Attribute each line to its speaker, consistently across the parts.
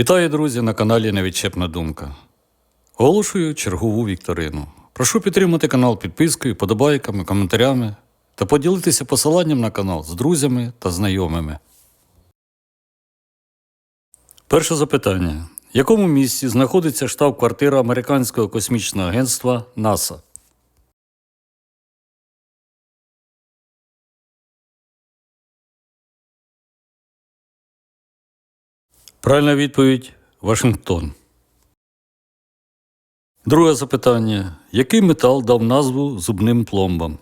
Speaker 1: Вітаю, друзі, на каналі Невідчепна Думка. Оголошую чергову вікторину. Прошу підтримати канал підпискою, подобайками, коментарями та поділитися посиланням на канал з друзями та знайомими. Перше запитання. В якому місці знаходиться штаб-квартира Американського космічного агентства НАСА? Правильна відповідь Вашингтон. Друге запитання. Який метал дав назву зубним пломбам?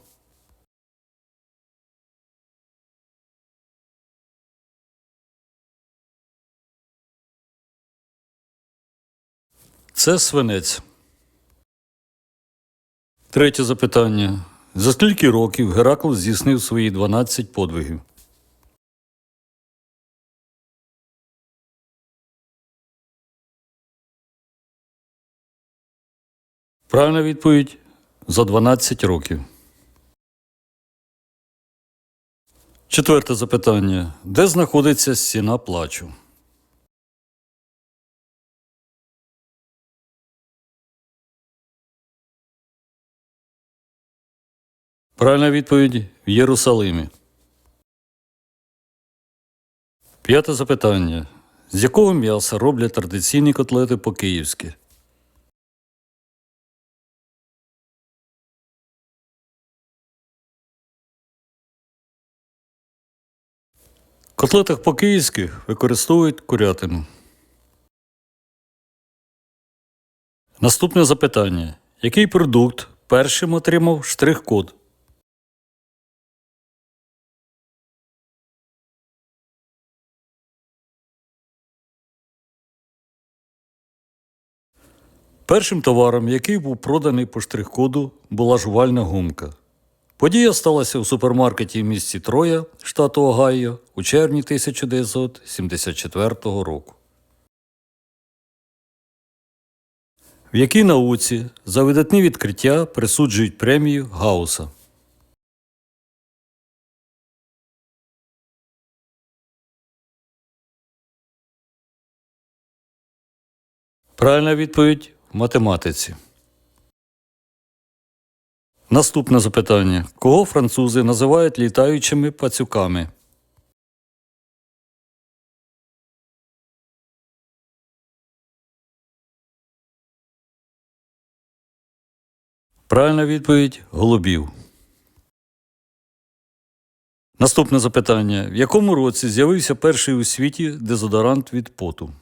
Speaker 1: Це свинець. Третє запитання. За скільки років Геракл здійснив свої 12 подвигів? Правильна відповідь за 12 років. Четверте запитання. Де знаходиться стіна плачу? Правильна відповідь в Єрусалимі. П'яте запитання. З якого м'яса роблять традиційні котлети по-київськи? В котлетах по-київськи використовують курятину. Наступне запитання. Який продукт першим отримав штрих-код? Першим товаром, який був проданий по штрих-коду, була жувальна гумка. Подія сталася у супермаркеті в місті Троя, штату Огайо, у червні 1974 року. В якій науці за видатні відкриття присуджують премію Гауса? Правильна відповідь в математиці. Наступне запитання. Кого французи називають літаючими пацюками? Правильна відповідь голубів. Наступне запитання. В якому році з'явився перший у світі дезодорант від поту?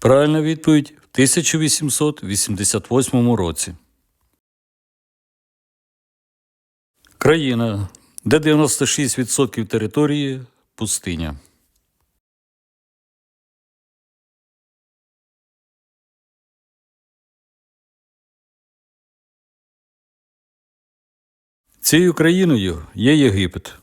Speaker 1: Правильна відповідь в 1888 році. Країна, де 96% території пустиня. Цією країною є Єгипет.